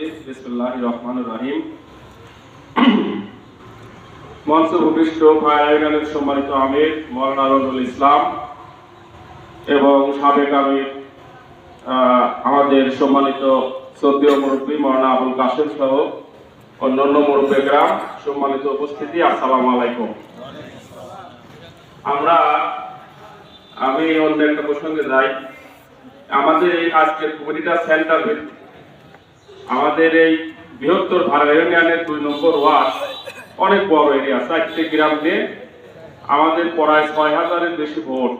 রাজিম বিসমিল্লাহির রহমানির রহিম। সম্মানিত আমাদের সম্মানিত শ্রদ্ধেয় মুরব্বী মৌলানা আবুল কাশেম সহ অন্যান্য মুরব্বীরা সম্মানিত উপস্থিতি, আসসালামু আলাইকুম। আমরা, আমি অন্য একটা প্রসঙ্গে যাই। আমাদের এই আজকের কমিউনিটা সেন্টার আমাদের এই বৃহত্তর ভাড়া ইউনিয়নের দুই নম্বর ওয়ার্ড, অনেক বড় এরিয়া চারটে গ্রাম দিয়ে আমাদের প্রায় ছয় হাজারের বেশি ভোট।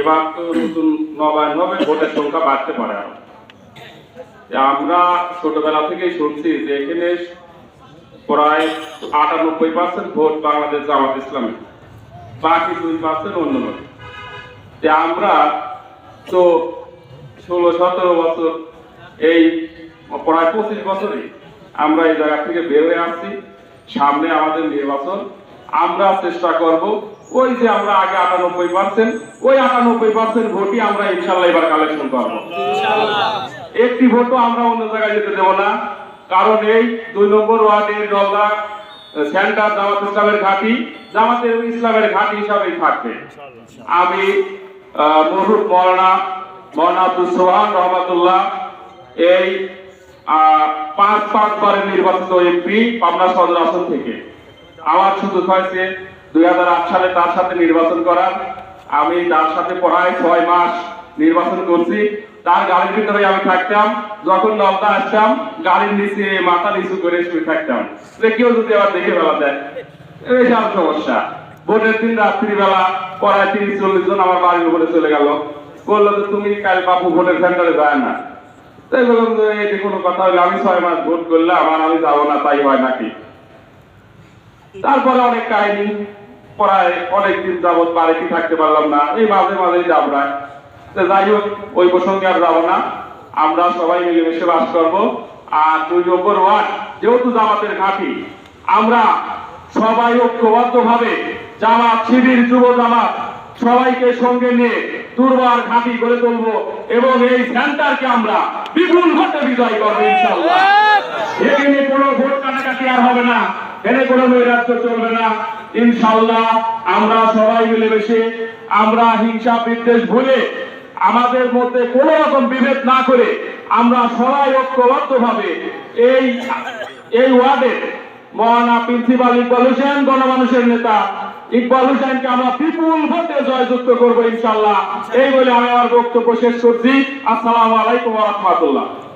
এবার তো নতুন নবায়ন হবে, ভোটের সংখ্যা বাড়তে পারে আরও। আমরা ছোটবেলা থেকেই শুনছি যে এখানে প্রায় আটানব্বই পার্সেন্ট ভোট বাংলাদেশ জামাত ইসলামী, বাকি দুই পার্সেন্ট অন্য নয় যে আমরা তো ষোলো সতেরো বছর এই প্রায় পঁচিশ বছরই আমরা এই জায়গা থেকে বের হয়ে আসছি। সামনে আমাদের নির্বাচন। আমরা চেষ্টা করব ওই যে আমরা আগে আটানব্বই পার্সেন্ট ওই আটানব্বই পার্সেন্ট ভোটই আমরা ইনশাল্লাহ এবার কালেকশন করব। একটি ভোটও আমরা অন্য জায়গায় যেতে দেবো না। কারণ এই দুই নম্বর ওয়ার্ডের রওজা সেন্টার জামাত ইসলামের ঘাঁটি জামাতের ইসলামের ঘাঁটি হিসাবেই থাকবে। আমি মরহুম মৌলানা মৌলানা আব্দুল সোহান রহমাতুল্লাহ এই আহ, পাঁচ পাঁচবারের নির্বাচিত এমপি পাবনা সদর আসন থেকে। আমার সুযোগ হয়েছে দুই সালে তার সাথে নির্বাচন করার। আমি তার সাথে পড়ায় ছয় মাস নির্বাচন করছি। তার গাড়ির ভিতরে আমি থাকতাম। যখন আসতাম গাড়ির নিচে মাথা নিচু করে শুয়ে থাকতাম। কেউ যদি আবার দেখে ফেলা দেয় সব সমস্যা। ভোটের দিন রাত্রিবেলা পড়ায় তিরিশ চল্লিশ জন আমার বাড়ির উপরে চলে গেল। বলল যে তুমি কাল বাপু ভোটের সেন্টারে যায় না। তারপরে অনেক কাহিনী থাকতে পারলাম না। না। আমরা সবাই মিলেমিশে বাস করব। আর দুই নম্বর ওয়ার্ড, যেহেতু জামাতের ঘাঁটি, আমরা সবাই ঐক্যবদ্ধ ভাবে জামাত শিবির, যুব জামাত, সবাইকে সঙ্গে নিয়ে দুর্বার ঘাঁটি করে তুলবো। এবং এই সেন্টারকে আমরা বিপুল ভোটে বিজয় করব ইনশাল্লাহ এখানে কোনো ভোট কাটাকাটি আর হবে না, এখানে কোনো নৈরাজ্য চলবে না। ইনশাল্লাহ আমরা সবাই মিলেমিশে আমরা হিংসা বিদ্বেষ ভুলে আমাদের মধ্যে কোনো রকম বিভেদ না করে আমরা সবাই ঐক্যবদ্ধ ভাবে এই এই ওয়ার্ডে মহানা প্রিন্সিপাল ইকবাল হোসেন, গণমানুষের নেতা। ইকবাল হোসেনকে আমরা বিপুল ভোটে জয়যুক্ত করব ইনশাল্লাহ। এই বলে আমি আমার বক্তব্য শেষ করছি। আসসালামু আলাইকুম রহমতুল্লাহ।